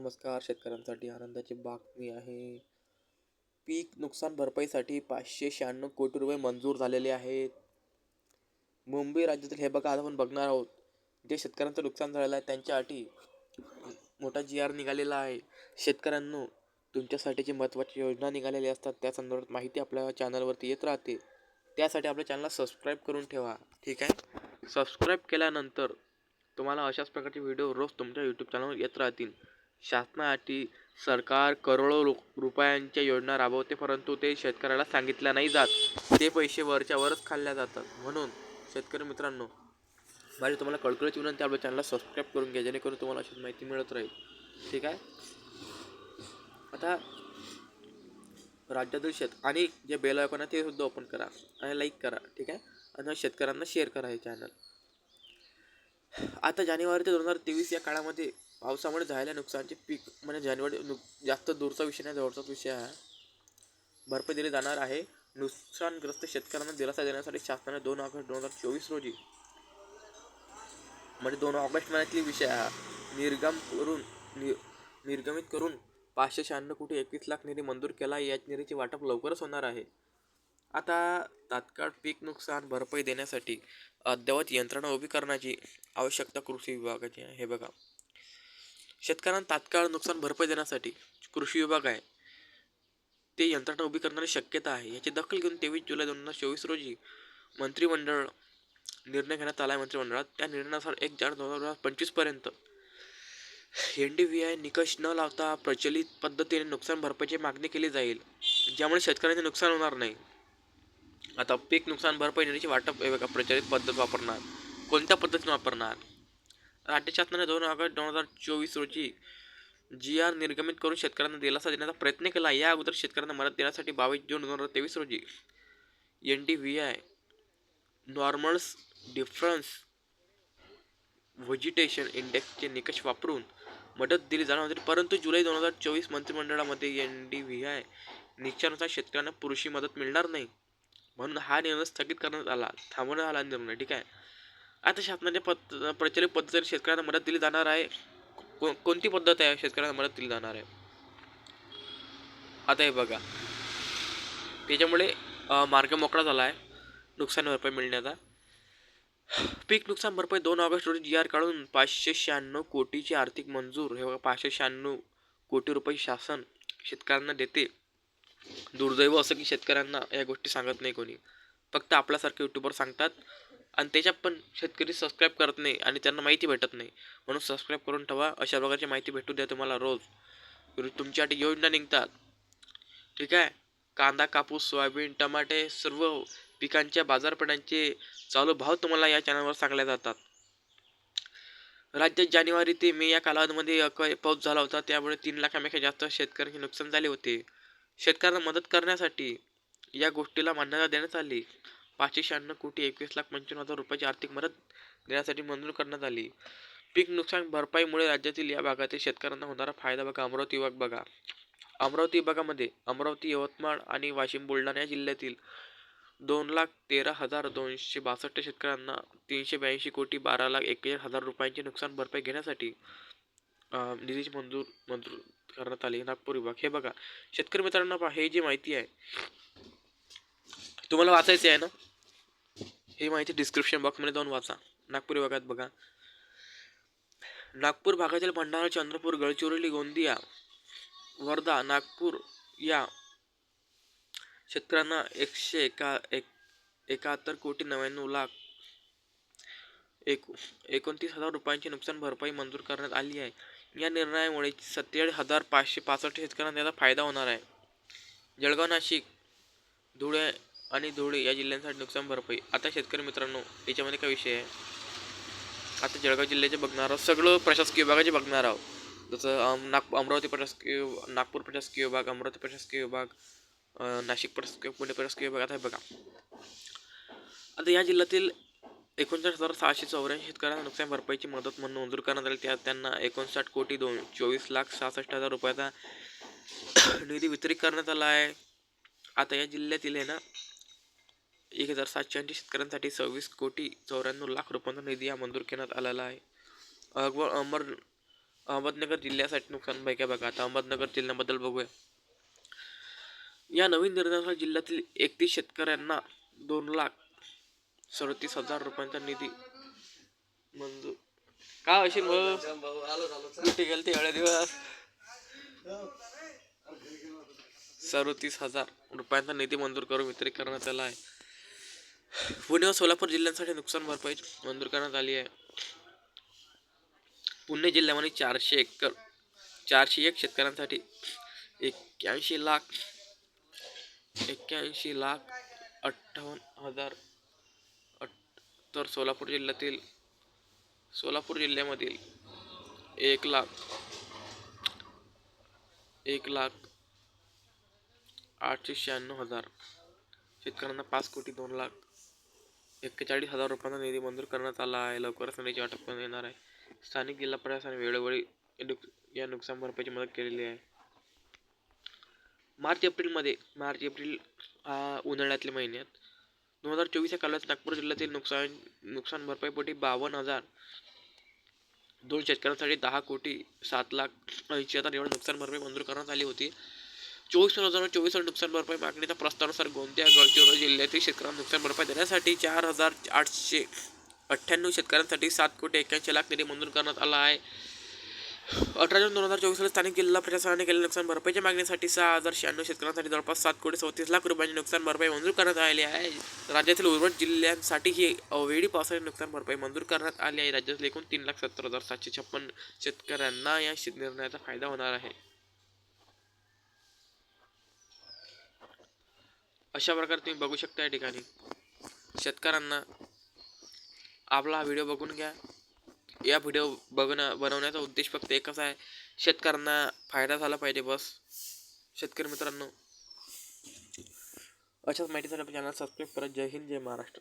नमस्कार शेतकऱ्यांसाठी आनंदाची बातमी आहे. पीक नुकसान भरपाईसाठी पाचशे शहाण्णव कोटी रुपये मंजूर झालेले आहेत. मुंबई राज्यातील हे बघा आज आपण बघणार आहोत. जे शेतकऱ्यांचं नुकसान झालेलं आहे त्यांच्यासाठी मोठा जी आर निघालेला आहे. शेतकऱ्यांनो तुमच्यासाठीची महत्त्वाची योजना निघालेली असतात. त्या संदर्भात माहिती आपल्या चॅनलवरती येत राहते. त्यासाठी आपल्या चॅनलला सबस्क्राईब करून ठेवा. ठीक आहे? सबस्क्राईब केल्यानंतर तुम्हाला अशाच प्रकारचे व्हिडिओ रोज तुमच्या यूट्यूब चॅनलवर येत राहतील. शासनासाठी सरकार करोडो रु रुपयांच्या योजना राबवते परंतु ते शेतकऱ्याला सांगितल्या नाही जात. ते पैसे वरच्या वरच खाल्ल्या जातात. म्हणून शेतकरी मित्रांनो माझी तुम्हाला कळकळीच विनंती आपल्या चॅनलला सबस्क्राईब करून घ्या जेणेकरून तुम्हाला अशीच माहिती मिळत राहील. ठीक आहे? आता राज्यातील शेत आणि जे बेल आयकॉन आहे ते सुद्धा ओपन करा आणि लाईक करा. ठीक आहे? आणि शेतकऱ्यांना शेअर करा हे चॅनल आता जानेवारी ते दोन हजार तेवीस या काळामध्ये पावसामुळे झालेल्या नुकसानचे पीक म्हणजे जानेवारी नुक जास्त दूरचा विषय नाही जवळचाच विषय आहे. भरपाई दिली जाणार आहे. नुकसानग्रस्त शेतकऱ्यांना दिलासा देण्यासाठी शासनाने दोन ऑगस्ट दोन हजार चोवीस रोजी म्हणजे दोन ऑगस्ट महिन्यातली विषय हा निर्गम करून नि निर्गमित करून पाचशे शहाण्णव कोटी एकवीस लाख निधी मंजूर केला या निधीचे वाटप लवकरच होणार आहे. आता तात्काळ पीक नुकसान भरपाई देण्यासाठी अद्ययावत यंत्रणा उभी करण्याची आवश्यकता कृषी विभागाची आहे. हे बघा. शेतकऱ्यांना तात्काळ नुकसान भरपाई देण्यासाठी कृषी विभाग आहे. ते यंत्रणा उभी करण्याची शक्यता आहे. याची दखल घेऊन तेवीस जुलै दोन हजार चोवीस रोजी मंत्रिमंडळ निर्णय घेण्यात आला आहे. मंत्रिमंडळात त्या निर्णयानुसार एक जानेवारी दोन हजार पंचवीसपर्यंत एन डी व्ही आय निकष न लावता प्रचलित पद्धतीने नुकसान भरपाईची मागणी केली जाईल ज्यामुळे शेतकऱ्यांचे नुकसान होणार नाही. आता पीक नुकसान भरपाई देण्याची वाटप प्रचलित पद्धत वापरणार कोणत्या पद्धतीने वापरणार? राज्य शासनाने दोन ऑगस्ट दोन हजार चोवीस रोजी जी आर निर्गमित करून शेतकऱ्यांना दिलासा देण्याचा प्रयत्न केला. या अगोदर शेतकऱ्यांना मदत देण्यासाठी बावीस जून दोन हजार तेवीस रोजी N D V I normals difference vegetation इंडेक्सचे निकष वापरून मदत दिली जाणार होती. परंतु जुलै दोन हजार चोवीस मंत्रिमंडळामध्ये एन डी व्ही आय निकषानुसार शेतकऱ्यांना पुरेशी मदत मिळणार नाही म्हणून हा निर्णय स्थगित करण्यात आला. थांबवण्यात आला निर्णय. ठीक आहे. आता शासनाच्या पद प्रचलित पद्धतीने शेतकऱ्यांना मदत दिली जाणार आहे को कोणती पद्धत आहे शेतकऱ्यांना मदत दिली जाणार आहे? आता हे बघा. त्याच्यामुळे मार्ग मोकळा झाला आहे. नुकसान भरपाई मिळण्याचा पीक नुकसान भरपाई दोन ऑगस्ट रोजी जी आर काढून पाचशे शहाण्णव कोटीची आर्थिक मंजूर हे बघा पाचशे शहाण्णव कोटी रुपये शासन शेतकऱ्यांना देते. दुर्दैव असं की शेतकऱ्यांना या गोष्टी सांगत नाही कोणी. फक्त आपल्यासारखे यूट्यूबर सांगतात. आणि त्याच्यात पण शेतकरी सबस्क्राईब करत नाही आणि त्यांना माहिती भेटत नाही. म्हणून सबस्क्राईब करून ठेवा. अशा प्रकारची माहिती भेटू द्या तुम्हाला रोज. तुमच्यासाठी योजना निघतात. ठीक आहे? कांदा कापूस सोयाबीन टमाटे सर्व पिकांच्या बाजारपेठांचे चालू भाव तुम्हाला या चॅनलवर सांगले जातात. राज्यात जानेवारी ते मे या कालावधीमध्ये पाऊस झाला होता. त्यामुळे तीन लाखापेक्षा जास्त शेतकऱ्यांचे नुकसान झाले होते. शेतकऱ्यांना मदत करण्यासाठी या गोष्टीला मान्यता देण्यात आली. पाचशे शहाण्णव कोटी एकवीस लाख पंच्याण्णव हजार रुपयाची आर्थिक मदत देण्यासाठी मंजूर करण्यात आली. पीक नुकसान भरपाईमुळे राज्यातील या भागातील शेतकऱ्यांना होणारा फायदा बघा. अमरावती विभाग बघा. अमरावती विभागामध्ये अमरावती यवतमाळ आणि वाशिम बुलढाणा या जिल्ह्यातील दोन लाख तेरा हजार दोनशे बासष्ट शेतकऱ्यांना तीनशे ब्याऐंशी कोटी बारा लाख एक्केचाळीस हजार रुपयांची नुकसान भरपाई घेण्यासाठी निधीची मंजूर मंजूर करण्यात आली. नागपूर विभाग. हे बघा. शेतकरी मित्रांनो पहा हे जी माहिती आहे तुम्हाला वाचायचे आहे ना? हे माहिती डिस्क्रिप्शन बॉक्समध्ये जाऊन वाचा. नागपूर विभागात बघा. नागपूर भागातील भंडारा चंद्रपूर गडचिरोली गोंदिया वर्धा नागपूर या शेतकऱ्यांना एकशे एका एक एकाहत्तर कोटी नव्याण्णव लाख एक एकोणतीस हजार रुपयांची नुकसान भरपाई मंजूर करण्यात आली आहे. या निर्णयामुळे सत्तेचाळीस हजार पाचशे पासष्ट शेतकऱ्यांना त्याचा फायदा होणार आहे. जळगाव नाशिक धुळे आणि धुळे या जिल्ह्यांसाठी नुकसान भरपाई. आता शेतकरी मित्रांनो याच्यामध्ये काय विषय आहे? आता जळगाव जिल्ह्याचे बघणार आहोत. सगळं प्रशासकीय विभागाचे बघणार आहोत. जसं नाग अमरावती प्रशासकीय नागपूर प्रशासकीय विभाग अमरावती प्रशासकीय विभाग नाशिक प्रशासकीय पुणे प्रशासकीय विभाग आता बघा. आता या जिल्ह्यातील एकोणसाठ हजार सहाशे चौऱ्याऐंशी शेतकऱ्यांना नुकसान भरपाईची मदत म्हणून मंजूर करण्यात आली. त्यात त्यांना एकोणसाठ कोटी दोन चोवीस लाख सहासष्ट हजार रुपयाचा निधी वितरित करण्यात आला आहे. आता या जिल्ह्यातील आहे ना एक हजार सातशे ऐंशी शेतकऱ्यांसाठी सव्वीस कोटी चौऱ्याण्णव लाख रुपयांचा निधी हा मंजूर करण्यात आलेला आहे. अकबर अहमद अहमदनगर जिल्ह्यासाठी नुकसान भरपाई बघा. आता अहमदनगर जिल्ह्याबद्दल बघूया. या नवीन निर्णयानुसार जिल्ह्यातील एकतीस शेतकऱ्यांना दोन लाख सदतीस हजार रुपयांचा निधी मंजूर. का अशी मग कुठे गेल ते एवढ्या दिवस? सदतीस हजार रुपयांचा निधी मंजूर करून वितरित करण्यात आला आहे. पुणे व सोलापूर जिल्ह्यांसाठी नुकसान भरपाई मंजूर करण्यात आली आहे. पुणे जिल्ह्यामध्ये म्हणजे चारशे एकर चारशे एक शेतकऱ्यांसाठी एक्क्याऐंशी लाख एक्क्याऐंशी लाख अठ्ठावन्न हजार अठ- तर सोलापूर जिल्ह्यातील सोलापूर जिल्ह्यामधील एक लाख एक लाख आठशे शहाण्णव हजार शेतकऱ्यांना पाच कोटी दोन लाख एक्केचाळीस हजार रुपयांचा निधी मंजूर करण्यात आला आहे. लवकरच निधीची अटक करण्यात येणार आहे. स्थानिक जिल्हा प्रशासनाने वेळोवेळी या नुक- या नुकसान भरपाईची मदत केलेली आहे. मार्च एप्रिलमध्ये मार्च एप्रिल हा उन्हाळ्यातल्या महिन्यात दोन हजार चोवीस या कालावधीत नागपूर जिल्ह्यातील नुकसान नुकसान भरपाईपोटी बावन्न हजार दोन शेतकऱ्यांसाठी दहा कोटी सात लाख ऐंशी हजार एवढं नुकसान भरपाई मंजूर करण्यात आली होती. चोवीस दोन हजार चोवीस साली नुकसान भरपाई मागणीच्या प्रस्तावानुसार गोंदिया गडचिरोली जिल्ह्यातील शेतकऱ्यांना नुकसान भरपाई देण्यासाठी चार हजार आठशे अठ्ठ्याण्णव शेतकऱ्यांसाठी सात कोटी एक्क्याऐंशी लाख निधी मंजूर करण्यात आला आहे. अठरा जून दोन हजार चोवीस साली स्थानिक जिल्हा प्रशासनाने केलेल्या नुकसान भरपाईच्या मागणीसाठी सहा हजार शहाण्णव शेतकऱ्यांसाठी जवळपास सात कोटी चौतीस लाख रुपयांची नुकसान भरपाई मंजूर करण्यात आली आहे. राज्यातील उर्वरित जिल्ह्यांसाठी ही अवेळी पावसाळी नुकसान भरपाई मंजूर करण्यात आली आहे. राज्यातील एकूण तीन लाख सत्तर हजार सातशे छप्पन शेतकऱ्यांना या निर्णयाचा फायदा होणार आहे. अशा प्रकारे तुम्ही बघू शकता या ठिकाणी. शेतकऱ्यांना आपला हा व्हिडिओ बघून घ्या. या व्हिडिओ बघणं बनवण्याचा उद्देश फक्त एकच आहे शेतकऱ्यांना फायदा झाला पाहिजे बस. शेतकरी मित्रांनो अशाच माहितीसाठी आपल्या चॅनल सबस्क्राईब करा. जय हिंद जय महाराष्ट्र.